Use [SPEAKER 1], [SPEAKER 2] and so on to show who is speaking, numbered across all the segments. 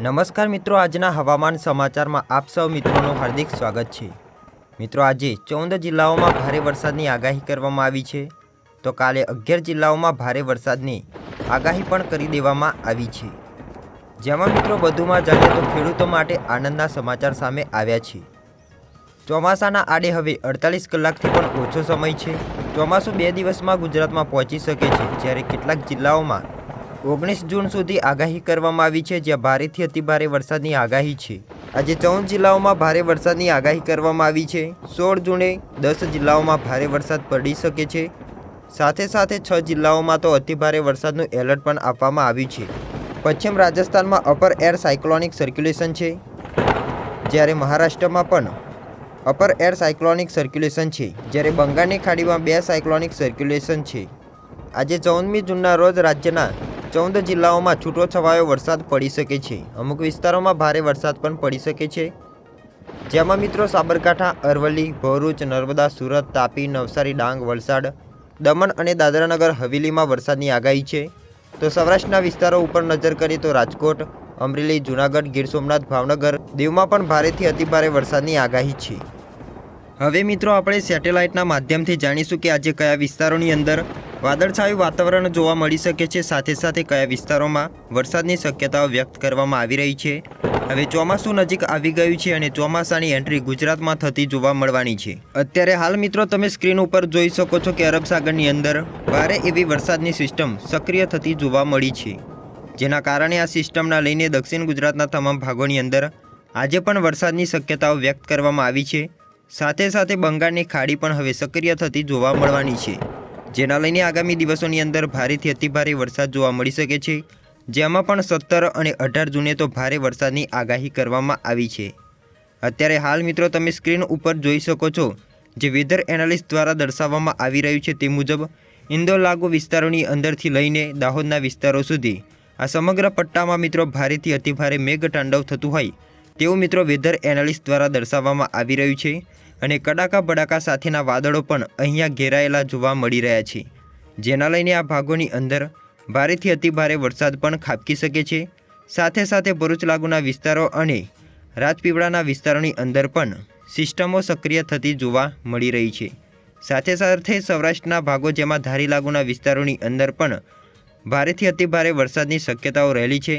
[SPEAKER 1] નમસ્કાર મિત્રો, આજના હવામાન સમાચારમાં આપ સૌ મિત્રોનું હાર્દિક સ્વાગત છે. મિત્રો, આજે ચૌદ જિલ્લાઓમાં ભારે વરસાદની આગાહી કરવામાં આવી છે. તો કાલે અગિયાર જિલ્લાઓમાં ભારે વરસાદની આગાહી પણ કરી દેવામાં આવી છે. જેમાં મિત્રો, વધુમાં જાણીએ તો ખેડૂતો માટે આનંદના સમાચાર સામે આવ્યા છે. ચોમાસાના આડે હવે અડતાલીસ કલાકથી પણ ઓછો સમય છે. ચોમાસું બે દિવસમાં ગુજરાતમાં પહોંચી શકે છે, જ્યારે કેટલાક જિલ્લાઓમાં ઓગણીસ જૂન સુધી આગાહી કરવામાં આવી છે, જ્યાં ભારેથી અતિભારે વરસાદની આગાહી છે. આજે ચૌદ જિલ્લાઓમાં ભારે વરસાદની આગાહી કરવામાં આવી છે. સોળ જૂને દસ જિલ્લાઓમાં ભારે વરસાદ પડી શકે છે. સાથે સાથે છ જિલ્લાઓમાં તો અતિભારે વરસાદનું એલર્ટ પણ આપવામાં આવ્યું છે. પશ્ચિમ રાજસ્થાનમાં અપર એર સાયક્લોનિક સર્ક્યુલેશન છે. જ્યારે મહારાષ્ટ્રમાં પણ અપર એર સાયક્લોનિક સર્ક્યુલેશન છે. જ્યારે બંગાળની ખાડીમાં બે સાયક્લોનિક સર્ક્યુલેશન છે. આજે ચૌદમી જૂનના રોજ રાજ્યના ચૌદ જિલ્લાઓમાં છૂટો છવાયો વરસાદ પડી શકે છે. અમુક વિસ્તારોમાં ભારે વરસાદ પણ પડી શકે છે. જેમાં મિત્રો સાબરકાંઠા, અરવલ્લી, ભરૂચ, નર્મદા, સુરત, તાપી, નવસારી, ડાંગ, વલસાડ, દમણ અને દાદરાનગર હવેલીમાં વરસાદની આગાહી છે. તો સૌરાષ્ટ્રના વિસ્તારો ઉપર નજર કરીએ તો રાજકોટ, અમરેલી, જૂનાગઢ, ગીર સોમનાથ, ભાવનગર દીવમાં પણ ભારેથી અતિભારે વરસાદની આગાહી છે. હવે મિત્રો આપણે સેટેલાઇટના માધ્યમથી જાણીશું કે આજે કયા વિસ્તારોની અંદર વાદળછાયું વાતાવરણ જોવા મળી શકે છે. સાથે સાથે કયા વિસ્તારોમાં વરસાદની શક્યતાઓ વ્યક્ત કરવામાં આવી રહી છે? હવે ચોમાસું નજીક આવી ગયું છે અને ચોમાસાની એન્ટ્રી ગુજરાતમાં થતી જોવા મળવાની છે. અત્યારે હાલ મિત્રો તમે સ્ક્રીન ઉપર જોઈ શકો છો કે અરબ સાગરની અંદર ભારે એવી વરસાદની સિસ્ટમ સક્રિય થતી જોવા મળી છે. જેના કારણે આ સિસ્ટમના લઈને દક્ષિણ ગુજરાતના તમામ ભાગોની અંદર આજે પણ વરસાદની શક્યતાઓ વ્યક્ત કરવામાં આવી છે. સાથે સાથે બંગાળની ખાડી પણ હવે સક્રિય થતી જોવા મળવાની છે. જેના લઈને આગામી દિવસોની અંદર ભારેથી અતિભારે વરસાદ જોવા મળી શકે છે. જેમાં પણ સત્તર અને અઢાર જૂને તો ભારે વરસાદની આગાહી કરવામાં આવી છે. અત્યારે હાલ મિત્રો તમે સ્ક્રીન ઉપર જોઈ શકો છો, જે વેધર એનાલિસ્ટ દ્વારા દર્શાવવામાં આવી રહ્યું છે તે મુજબ, ઇન્દોર લાગુ વિસ્તારોની અંદરથી લઈને દાહોદના વિસ્તારો સુધી, આ સમગ્ર પટ્ટામાં મિત્રો ભારેથી અતિભારે મેઘતાંડવ થતું હોય, તેવું મિત્રો વેધર એનાલિસ્ટ દ્વારા દર્શાવવામાં આવી રહ્યું છે. અને કડાકા બડાકા સાથેના વાદળો પણ અહીંયા ઘેરાયેલા જોવા મળી રહ્યા છે. જેના લઈને આ ભાગોની અંદર ભારેથી અતિભારે વરસાદ પણ ખાબકી શકે છે. સાથે સાથે ભરૂચ લાગુના વિસ્તારો અને રાજપીપળાના વિસ્તારોની અંદર પણ સિસ્ટમો સક્રિય થતી જોવા મળી રહી છે. સાથે સાથે સૌરાષ્ટ્રના ભાગો જેમાં ધારી લાગુના વિસ્તારોની અંદર પણ ભારેથી અતિભારે વરસાદની શક્યતાઓ રહેલી છે.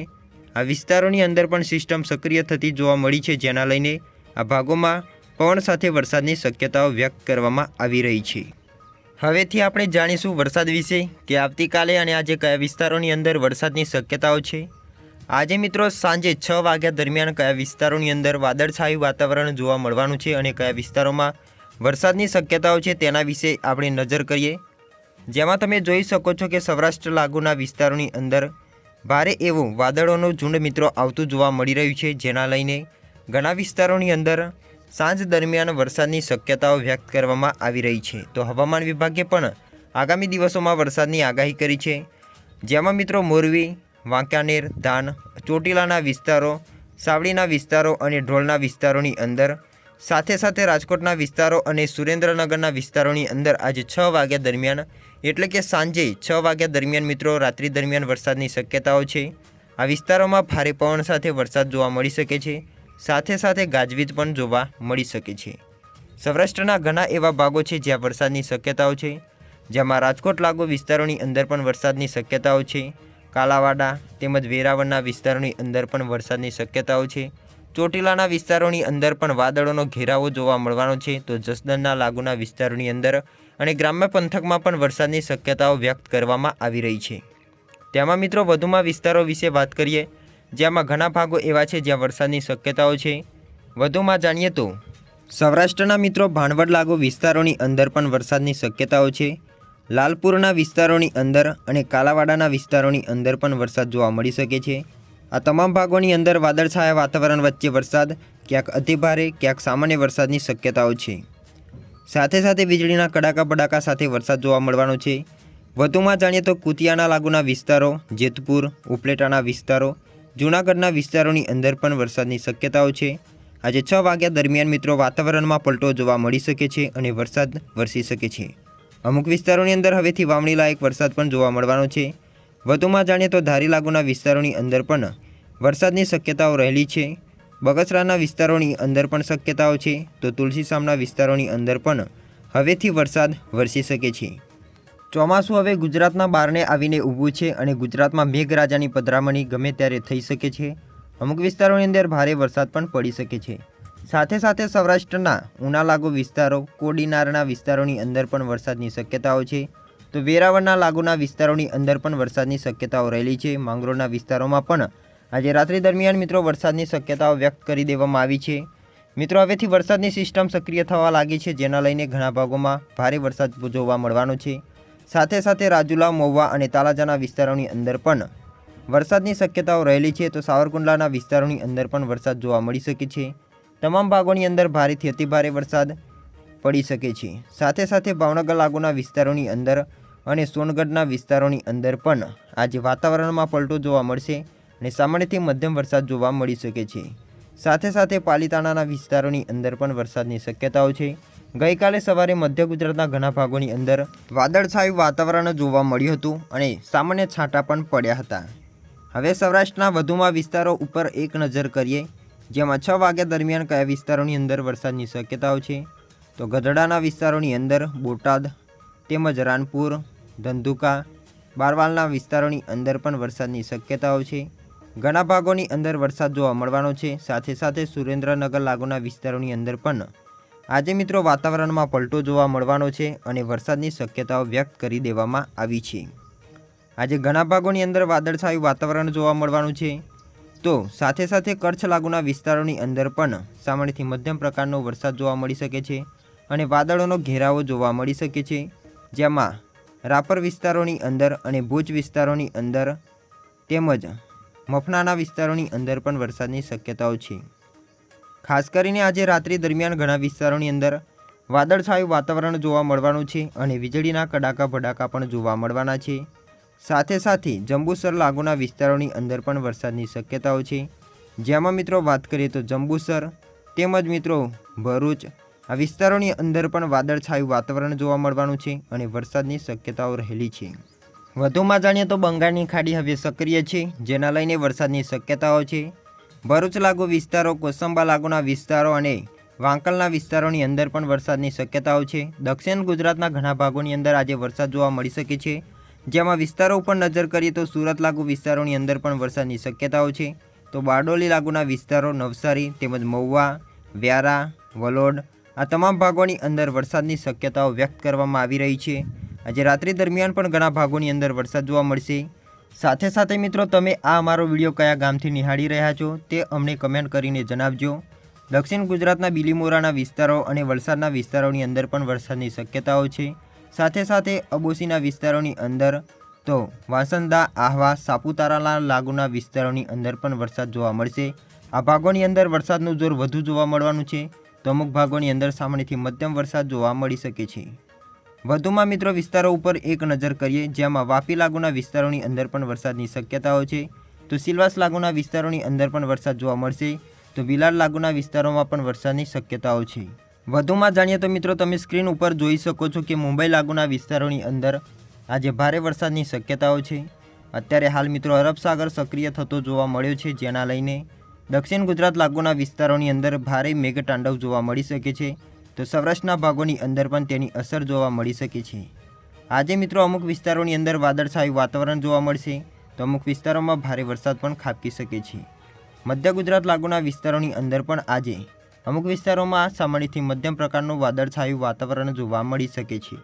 [SPEAKER 1] આ વિસ્તારોની અંદર પણ સિસ્ટમ સક્રિય થતી જોવા મળી છે, જેના લઈને આ ભાગોમાં પવન સાથે વરસાદની શક્યતાઓ વ્યક્ત કરવામાં આવી રહી છે. હવેથી આપણે જાણીશું વરસાદ વિશે કે આવતીકાલે અને આજે કયા વિસ્તારોની અંદર વરસાદની શક્યતાઓ છે. આજે મિત્રો સાંજે છ વાગ્યા દરમિયાન કયા વિસ્તારોની અંદર વાદળછાયું વાતાવરણ જોવા મળવાનું છે અને કયા વિસ્તારોમાં વરસાદની શક્યતાઓ છે તેના વિશે આપણે નજર કરીએ. જેમાં તમે જોઈ શકો છો કે સૌરાષ્ટ્ર લાગુના વિસ્તારોની અંદર ભારે એવું વાદળોનું ઝુંડ મિત્રો આવતું જોવા મળી રહ્યું છે, જેના લઈને ઘણા વિસ્તારોની અંદર સાંજ દરમિયાન વરસાદની શક્યતાઓ વ્યક્ત કરવામાં આવી રહી છે. તો હવામાન વિભાગે પણ આગામી દિવસોમાં વરસાદની આગાહી કરી છે. જેમાં મિત્રો મોરબી, વાંકાનેર, ધાન, ચોટીલાના વિસ્તારો, સાવડીના વિસ્તારો અને ઢોલના વિસ્તારોની અંદર, સાથે સાથે રાજકોટના વિસ્તારો અને સુરેન્દ્રનગરના વિસ્તારોની અંદર આજે છ વાગ્યા દરમિયાન, એટલે કે સાંજે છ વાગ્યા દરમિયાન મિત્રો રાત્રિ દરમિયાન વરસાદની શક્યતાઓ છે. આ વિસ્તારોમાં ભારે પવન સાથે વરસાદ જોવા મળી શકે છે. સાથે સાથે ગાજવીજ પણ જોવા મળી શકે છે. સૌરાષ્ટ્રના ઘણા એવા ભાગો છે જ્યાં વરસાદની શક્યતાઓ છે, જેમાં રાજકોટ લાગુ વિસ્તારોની અંદર પણ વરસાદની શક્યતાઓ છે, કાલાવાડા તેમજ વેરાવળના વિસ્તારોની અંદર પણ વરસાદની શક્યતાઓ છે. ચોટીલાના વિસ્તારોની અંદર પણ વાદળોનો ઘેરાવો જોવા મળવાનો છે, તો જસદણના લાગુના વિસ્તારોની અંદર અને ગ્રામ્ય પંથકમાં પણ વરસાદની શક્યતાઓ વ્યક્ત કરવામાં આવી રહી છે. તેમાં મિત્રો વધુમાં વિસ્તારો વિશે વાત કરીએ જેમાં ઘણા ભાગો એવા છે જ્યાં વરસાદની શક્યતાઓ છે. વધુમાં જાણીએ તો, સૌરાષ્ટ્રના મિત્રો ભાણવડ લાગુ વિસ્તારોની અંદર પણ વરસાદની શક્યતાઓ છે. લાલપુરના વિસ્તારોની અંદર અને કાલાવાડાના વિસ્તારોની અંદર પણ વરસાદ જોવા મળી શકે છે. આ તમામ ભાગોની અંદર વાદળછાયા વાતાવરણ વચ્ચે વરસાદ, ક્યાંક અતિભારે ક્યાંક સામાન્ય વરસાદની શક્યતાઓ છે. સાથે સાથે વીજળીના કડાકા બડાકા સાથે વરસાદ જોવા મળવાનો છે. વધુમાં જાણીએ તો કુતિયાના લાગુના વિસ્તારો, જેતપુર, ઉપલેટાના વિસ્તારો જૂનાગઢના વિસ્તારોની અંદર પણ વરસાદની શક્યતાઓ છે. આજે છ વાગ્યા દરમિયાન મિત્રો વાતાવરણમાં પલટો જોવા મળી શકે છે અને વરસાદ વરસી શકે છે. અમુક વિસ્તારોની અંદર હવેથી વાવણી લાયક વરસાદ પણ જોવા મળવાનો છે. વધુમાં જાણીએ તો ધારી લાગુના વિસ્તારોની અંદર પણ વરસાદની શક્યતાઓ રહેલી છે. બગસરાના વિસ્તારોની અંદર પણ શક્યતાઓ છે. તો તુલસીસામના વિસ્તારોની અંદર પણ હવેથી વરસાદ વરસી શકે છે. ચોમાસું હવે ગુજરાતના બારણે આવીને ઊભું છે અને ગુજરાતમાં મેઘરાજાની પધરામણી ગમે ત્યારે થઈ શકે છે. અમુક વિસ્તારોની અંદર ભારે વરસાદ પણ પડી શકે છે. સાથે સાથે સૌરાષ્ટ્રના ઉના લાગુ વિસ્તારો, કોડીનારના વિસ્તારોની અંદર પણ વરસાદની શક્યતાઓ છે. તો વેરાવળના લાગુના વિસ્તારોની અંદર પણ વરસાદની શક્યતાઓ રહેલી છે. માંગરોળના વિસ્તારોમાં પણ આજે રાત્રિ દરમિયાન મિત્રો વરસાદની શક્યતાઓ વ્યક્ત કરી દેવામાં આવી છે. મિત્રો, હવેથી વરસાદની સિસ્ટમ સક્રિય થવા લાગી છે, જેના લઈને ઘણા ભાગોમાં ભારે વરસાદ જોવા મળવાનો છે. સાથે સાથે રાજુલા, મહુવા અને તાલાજાના વિસ્તારોની અંદર પણ વરસાદની શક્યતાઓ રહેલી છે, તો સાવરકુંડલાના વિસ્તારોની અંદર પણ વરસાદ જોવા મળી શકે છે. તમામ ભાગોની અંદર ભારેથી અતિભારે વરસાદ પડી શકે છે. સાથે સાથે ભાવનગર લાગુના વિસ્તારોની અંદર અને સોનગઢના વિસ્તારોની અંદર પણ આજે વાતાવરણમાં પલટો જોવા મળશે અને સામાન્યથી મધ્યમ વરસાદ જોવા મળી શકે છે. સાથે સાથે પાલિતાણાના વિસ્તારોની અંદર પણ વરસાદની શક્યતાઓ છે. ગઈકાલે સવારે મધ્ય ગુજરાતના ઘણા ભાગોની અંદર વાદળછાયું વાતાવરણ જોવા મળ્યું હતું અને સામાન્ય છાંટા પણ પડ્યા હતા. હવે સૌરાષ્ટ્રના વધુમાં વિસ્તારો ઉપર એક નજર કરીએ, જેમાં છ વાગ્યા દરમિયાન કયા વિસ્તારોની અંદર વરસાદની શક્યતાઓ છે? તો ગઢડાના વિસ્તારોની અંદર બોટાદ, તેમજ રાનપુર, ધંધુકા, બારવાલના વિસ્તારોની અંદર પણ વરસાદની શક્યતાઓ છે. ઘણા ભાગોની અંદર વરસાદ જોવા મળવાનો છે. સાથે સાથે સુરેન્દ્રનગર લાગુના વિસ્તારોની અંદર પણ આજે મિત્રો વાતાવરણમાં પલટો જોવા મળવાનો છે અને વરસાદની શક્યતાઓ વ્યક્ત કરી દેવામાં આવી છે. આજે ઘણા ભાગોની અંદર વાદળછાયું વાતાવરણ જોવા મળવાનું છે. તો સાથે સાથે કચ્છ લાગુના વિસ્તારોની અંદર પણ સામાન્યથી મધ્યમ પ્રકારનો વરસાદ જોવા મળી શકે છે અને વાદળોનો ઘેરાવો જોવા મળી શકે છે. જેમાં રાપર વિસ્તારોની અંદર અને ભુજ વિસ્તારોની અંદર તેમજ મફનાના વિસ્તારોની અંદર પણ વરસાદની શક્યતાઓ છે. ખાસ કરીને આજે રાત્રિ દરમિયાન ઘણા વિસ્તારોની અંદર વાદળછાયું વાતાવરણ જોવા મળવાનું છે અને વીજળીના કડાકા ભડાકા પણ જોવા મળવાના છે. સાથે સાથે જંબુસર લાગુના વિસ્તારોની અંદર પણ વરસાદની શક્યતાઓ છે. જેમાં મિત્રો વાત કરીએ તો જંબુસર તેમજ મિત્રો ભરૂચ આ વિસ્તારોની અંદર પણ વાદળછાયું વાતાવરણ જોવા મળવાનું છે અને વરસાદની શક્યતાઓ રહેલી છે. વધુમાં જાણીએ તો બંગાળની ખાડી હવે સક્રિય છે, જેના લઈને વરસાદની શક્યતાઓ છે. ભરૂચ લાગુ વિસ્તારો, કોસંબા લાગુના વિસ્તારો અને વાંકલના વિસ્તારોની અંદર પણ વરસાદની શક્યતાઓ છે. દક્ષિણ ગુજરાતના ઘણા ભાગોની અંદર આજે વરસાદ જોવા મળી શકે છે. જેમાં વિસ્તારો ઉપર નજર કરીએ તો સુરત લાગુ વિસ્તારોની અંદર પણ વરસાદની શક્યતાઓ છે. તો બારડોલી લાગુના વિસ્તારો, નવસારી તેમજ મહુવા, વ્યારા, વલોડ આ તમામ ભાગોની અંદર વરસાદની શક્યતાઓ વ્યક્ત કરવામાં આવી રહી છે. આજે રાત્રિ દરમિયાન પણ ઘણા ભાગોની અંદર વરસાદ જોવા મળશે. સાથે સાથે મિત્રો, તમે આ અમારો વીડિયો કયા ગામથી નિહાળી રહ્યા છો તે અમને કમેન્ટ કરીને જણાવજો. દક્ષિણ ગુજરાતના બિલીમોરાના વિસ્તારો અને વલસાડના વિસ્તારોની અંદર પણ વરસાદની શક્યતાઓ છે. સાથે સાથે અબોસીના વિસ્તારોની અંદર તો વાસંદા, આહવા, સાપુતારાના લાગુના વિસ્તારોની અંદર પણ વરસાદ જોવા મળશે. આ ભાગોની અંદર વરસાદનું જોર વધુ જોવા મળવાનું છે. તો અમુક ભાગોની અંદર સામાન્યથી મધ્યમ વરસાદ જોવા મળી શકે છે. વધુમાં મિત્રો વિસ્તારો ઉપર એક નજર કરીએ જેમાં વાપી લાગુના વિસ્તારોની અંદર પણ વરસાદની શક્યતાઓ છે. તો સિલવાસ લાગુના વિસ્તારોની અંદર પણ વરસાદ જોવા મળશે. તો વિલાર લાગુના વિસ્તારોમાં પણ વરસાદની શક્યતાઓ છે. વધુમાં જાણીએ તો મિત્રો તમે સ્ક્રીન ઉપર જોઈ શકો છો કે મુંબઈ લાગુના વિસ્તારોની અંદર આજે ભારે વરસાદની શક્યતાઓ છે. અત્યારે હાલ મિત્રો અરબસાગર સક્રિય થતો જોવા મળ્યો છે, જેના લઈને દક્ષિણ ગુજરાત લાગુના વિસ્તારોની અંદર ભારે મેઘતાંડવ જોવા મળી શકે છે. તો સૌરાષ્ટ્રના ભાગોની અંદર પણ તેની અસર જોવા મળી શકે છે. આજે મિત્રો અમુક વિસ્તારોની અંદર વાદળછાયું વાતાવરણ જોવા મળશે, તો અમુક વિસ્તારોમાં ભારે વરસાદ પણ ખાબકી શકે છે. મધ્ય ગુજરાત લાગુના વિસ્તારોની અંદર પણ આજે અમુક વિસ્તારોમાં સામાન્યથી મધ્યમ પ્રકારનું વાદળછાયું વાતાવરણ જોવા મળી શકે છે.